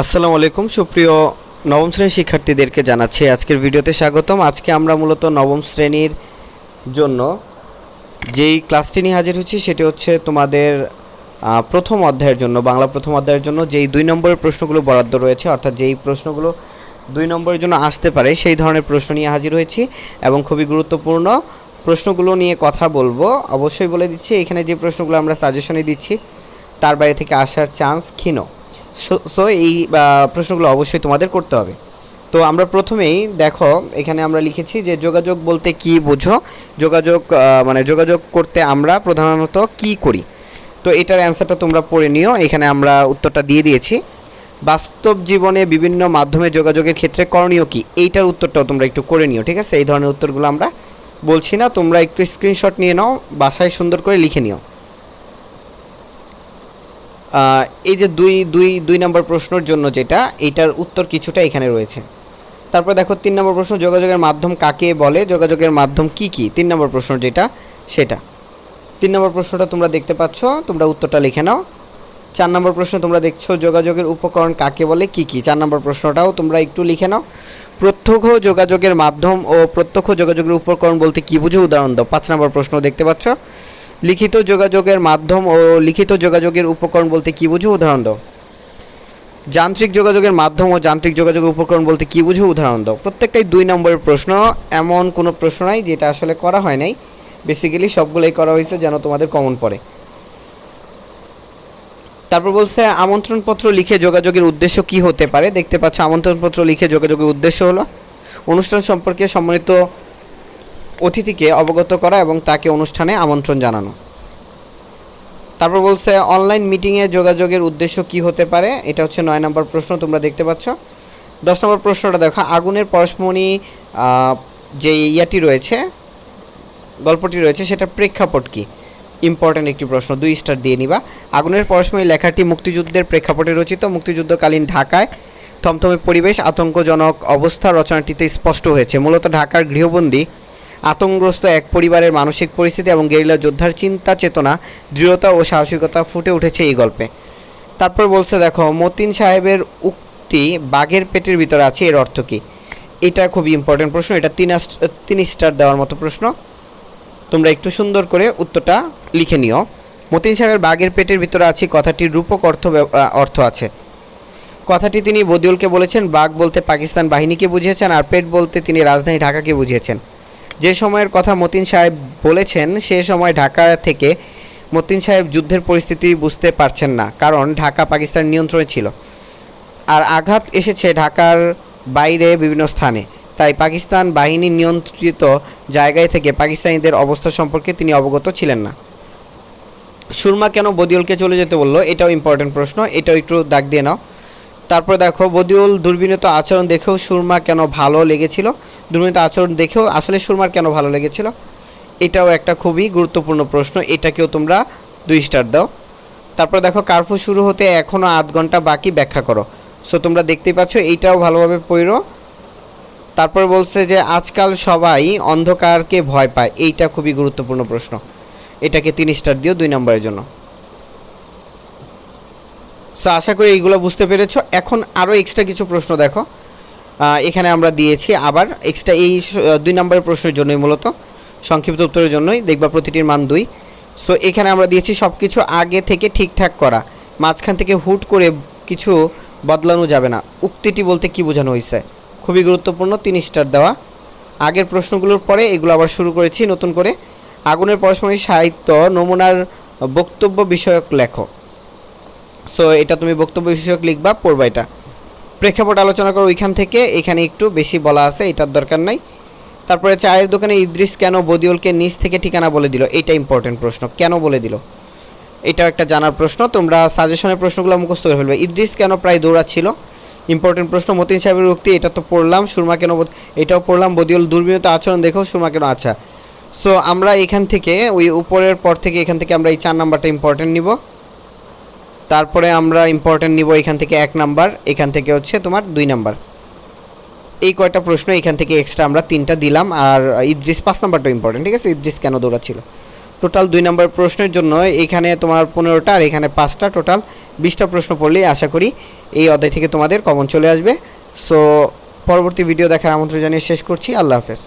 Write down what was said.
আসসালামু আলাইকুম, সুপ্রিয় নবম শ্রেণির শিক্ষার্থীদেরকে জানাচ্ছি আজকের ভিডিওতে স্বাগতম। আজকে আমরা মূলত নবম শ্রেণির জন্য যেই ক্লাসটি নিয়ে হাজির হচ্ছি সেটি হচ্ছে তোমাদের প্রথম অধ্যায়ের জন্য, বাংলা প্রথম অধ্যায়ের জন্য যেই দুই নম্বরের প্রশ্নগুলো বরাদ্দ রয়েছে, অর্থাৎ যেই প্রশ্নগুলো দুই নম্বরের জন্য আসতে পারে সেই ধরনের প্রশ্ন নিয়ে হাজির হয়েছি এবং খুবই গুরুত্বপূর্ণ প্রশ্নগুলো নিয়ে কথা বলব। অবশ্যই বলে দিচ্ছি, এখানে যে প্রশ্নগুলো আমরা সাজেশনে দিচ্ছি, তার বাইরে থেকে আসার চান্স ক্ষীণ। সো এই প্রশ্নগুলো অবশ্যই তোমাদের করতে হবে। তো আমরা প্রথমেই দেখো, এখানে আমরা লিখেছি যে যোগাযোগ বলতে কি বোঝো? যোগাযোগ মানে যোগাযোগ করতে আমরা প্রধানত কি করি? তো এটার অ্যান্সারটা তোমরা পড়ে নিও, এখানে আমরা উত্তরটা দিয়ে দিয়েছি। বাস্তব জীবনে বিভিন্ন মাধ্যমে যোগাযোগের ক্ষেত্রে করণীয় কি? এইটার উত্তরটাও তোমরা একটু করে নিও, ঠিক আছে? এই ধরনের উত্তরগুলো আমরা বলছি না, তোমরা একটু স্ক্রিনশট নিয়ে নাও, বাসায় সুন্দর করে লিখে নিও। এই যে দুই দুই দুই নম্বর প্রশ্নের জন্য যেটা, এটার উত্তর কিছুটা এখানে রয়েছে। তারপর দেখো, তিন নম্বর প্রশ্ন, যোগাযোগের মাধ্যম কাকে বলে, যোগাযোগের মাধ্যম কি কি? তিন নম্বর প্রশ্ন যেটা, সেটা। তিন নম্বর প্রশ্নটা তোমরা দেখতে পাচ্ছ, তোমরা উত্তরটা লিখে নাও। চার নম্বর প্রশ্ন তোমরা দেখছ, যোগাযোগের উপকরণ কাকে বলে, কি কি? চার নম্বর প্রশ্নটাও তোমরা একটু লিখে নাও। প্রত্যক্ষ যোগাযোগের মাধ্যম ও প্রত্যক্ষ যোগাযোগের উপকরণ বলতে কি বুঝো? উদাহরণ দাও। পাঁচ নম্বর প্রশ্ন দেখতে পাচ্ছ। লিখিত যোগাযোগের মাধ্যম ও লিখিত যোগাযোগের উপকরণ বলতে কি বুঝো? উদাহরণ দাও। যান্ত্রিক যোগাযোগের মাধ্যম ও যান্ত্রিক যোগাযোগের উপকরণ বলতে কি বুঝো? উদাহরণ দাও। প্রত্যেকটাই দুই নম্বরের প্রশ্ন। এমন কোনো প্রশ্ন নাই যেটা আসলে করা হয় নাই। বেসিক্যালি সবগুলোই করা হয়েছে যেন তোমাদের কমন পড়ে। তারপর বলছে, আমন্ত্রণপত্র লিখে যোগাযোগের উদ্দেশ্য কি হতে পারে? দেখতে পাচ্ছ, আমন্ত্রণপত্র লিখে যোগাযোগের উদ্দেশ্য হলো, অনুষ্ঠান সম্পর্কে সম্মানিত অতিথিকে অবগত করা এবং তাকে অনুষ্ঠানে আমন্ত্রণ জানানো। তারপর বলছে, অনলাইন মিটিংয়ে যোগাযোগের উদ্দেশ্য কি হতে পারে? এটা হচ্ছে নয় নম্বর প্রশ্ন, তোমরা দেখতে পাচ্ছ। দশ নম্বর প্রশ্নটা দেখো, আগুনের পরশমণি যে ইয়াটি রয়েছে, গল্পটি রয়েছে, সেটা প্রেক্ষাপট কি? ইম্পর্ট্যান্ট একটি প্রশ্ন, দুই স্টার দিয়ে নিবা। আগুনের পরশমণি লেখাটি মুক্তিযুদ্ধের প্রেক্ষাপটে রচিত, মুক্তিযুদ্ধকালীন ঢাকায় থমথমে পরিবেশ আতঙ্কজনক অবস্থা রচনাটিতে স্পষ্ট হয়েছে। মূলত ঢাকার গৃহবন্দী আতঙ্কগ্রস্ত এক পরিবারের মানসিক পরিস্থিতি এবং গেরিলা যোদ্ধার চিন্তা চেতনা, দৃঢ়তা ও সাহসিকতা ফুটে উঠেছে এই গল্পে। তারপর বলছে, দেখো, মতিন সাহেবের উক্তি বাঘের পেটের ভিতরে আছে, এর অর্থ কী? এটা খুবই ইম্পর্টেন্ট প্রশ্ন, এটা তিন তিন স্টার দেওয়ার মতো প্রশ্ন। তোমরা একটু সুন্দর করে উত্তরটা লিখে নিও। মতিন সাহেবের বাঘের পেটের ভিতরে আছে, কথাটির রূপক অর্থ অর্থ আছে। কথাটি তিনি বদিউলকে বলেছেন, বাঘ বলতে পাকিস্তান বাহিনীকে বুঝিয়েছেন আর পেট বলতে তিনি রাজধানী ঢাকাকে বুঝিয়েছেন। যে সময়ের কথা মতিন সাহেব বলেছেন, সে সময় ঢাকা থেকে মতিন সাহেব যুদ্ধের পরিস্থিতি বুঝতে পারছেন না, কারণ ঢাকা পাকিস্তান নিয়ন্ত্রণে ছিল। আর আঘাত এসেছে ঢাকার বাইরে বিভিন্ন স্থানে। তাই পাকিস্তান বাহিনী নিয়ন্ত্রিত জায়গায় থেকে পাকিস্তানিদের অবস্থা সম্পর্কে তিনি অবগত ছিলেন না। সুরমা কেন বদিউলকে চলে যেতে বলল, এটাও ইম্পর্টেন্ট প্রশ্ন, এটাও একটু দাগ দিয়ে নাও। তারপর দেখো, বদিউল দুর্বিনীত আচরণ দেখেও সুরমা কেন ভালো লেগেছিল? দুর্বিনীত আচরণ দেখেও আসলে সুরমার কেন ভালো লেগেছিল? এটাও একটা খুবই গুরুত্বপূর্ণ প্রশ্ন, এটাকেও তোমরা দুই স্টার দাও। তারপর দেখো কারফিউ শুরু হতে এখনও আধ ঘণ্টা বাকি, ব্যাখ্যা করো। সো তোমরা দেখতেই পাচ্ছ, এইটাও ভালোভাবে পড়ো। তারপর বলছে যে, আজকাল সবাই অন্ধকারকে ভয় পায়, এইটা খুবই গুরুত্বপূর্ণ প্রশ্ন। এটাকে তিন স্টার দিও দুই নম্বরের জন্য। সো আশা করি এইগুলো বুঝতে পেরেছ। এখন আরও এক্সট্রা কিছু প্রশ্ন দেখো। এখানে আমরা দিয়েছি আবার এক্সট্রা এই দুই নম্বরের প্রশ্নের জন্যই মূলত। সংক্ষিপ্ত উত্তরের জন্যই। দেখবা প্রতিটির মান দুই। সো এখানে আমরা দিয়েছি সব কিছু আগে থেকে ঠিকঠাক করা। মাঝখান থেকে হুট করে কিছু বদলানো যাবে না। উক্তিটি বলতে কি বোঝানো হয়েছে খুবই গুরুত্বপূর্ণ, তিন স্টার দেওয়া। আগের প্রশ্নগুলোর পরে এগুলো আবার শুরু করেছি নতুন করে। আগুনের পরস্পরিক সাহিত্য, নমুনার বক্তব্য বিষয়ক লেখো সো এটা তুমি বক্তব্য বিষয়ক লিখবা, পড়বা এটা। প্রেক্ষাপট আলোচনা করো ওইখান থেকে, এখানে একটু বেশি বলা আছে, এটার দরকার নাই। তারপরে চায়ের দোকানে ইদ্রিস কেন বদিউলকে নিচ থেকে ঠিকানা বলে দিল? এটা ইম্পর্টেন্ট প্রশ্ন, কেন বলে দিল? এটাও একটা জানার প্রশ্ন, তোমরা সাজেশনের প্রশ্নগুলো মুখস্থ করে ফেলবে। ইদ্রিস কেন প্রায় দৌড়াচ্ছিল? ইম্পর্টেন্ট প্রশ্ন, মতিন সাহেবের উক্তি, এটা তো পড়লাম, সুরমা কেন এটাও পড়লাম, বদিউল দুর্বিনীত আচরণ দেখো, সুরমা কেন আচ্ছা। সো আমরা এখান থেকে, ওই উপরের পর থেকে, এখান থেকে আমরা এই চার নাম্বারটা ইম্পর্টেন্ট নিব। তারপরে আমরা ইম্পর্টেন্ট নিব এখান থেকে এক নাম্বার এখান থেকে হচ্ছে তোমার দুই নাম্বার এই কয়টা প্রশ্ন, এখান থেকে এক্সট্রা আমরা তিনটা দিলাম, আর ইদ্রিস পাঁচ নাম্বারটা ইম্পর্টেন্ট ঠিক আছে? ইদ্রিস কেন দৌড়াচ্ছিল? টোটাল দুই নম্বর প্রশ্নের জন্য এখানে তোমার পনেরোটা আর এখানে পাঁচটা টোটাল বিশটা প্রশ্ন পড়লেই আশা করি এই অধ্যায় থেকে তোমাদের কমন চলে আসবে। সো পরবর্তী ভিডিও দেখার আমন্ত্রণ জানিয়ে শেষ করছি। আল্লাহ হাফেজ।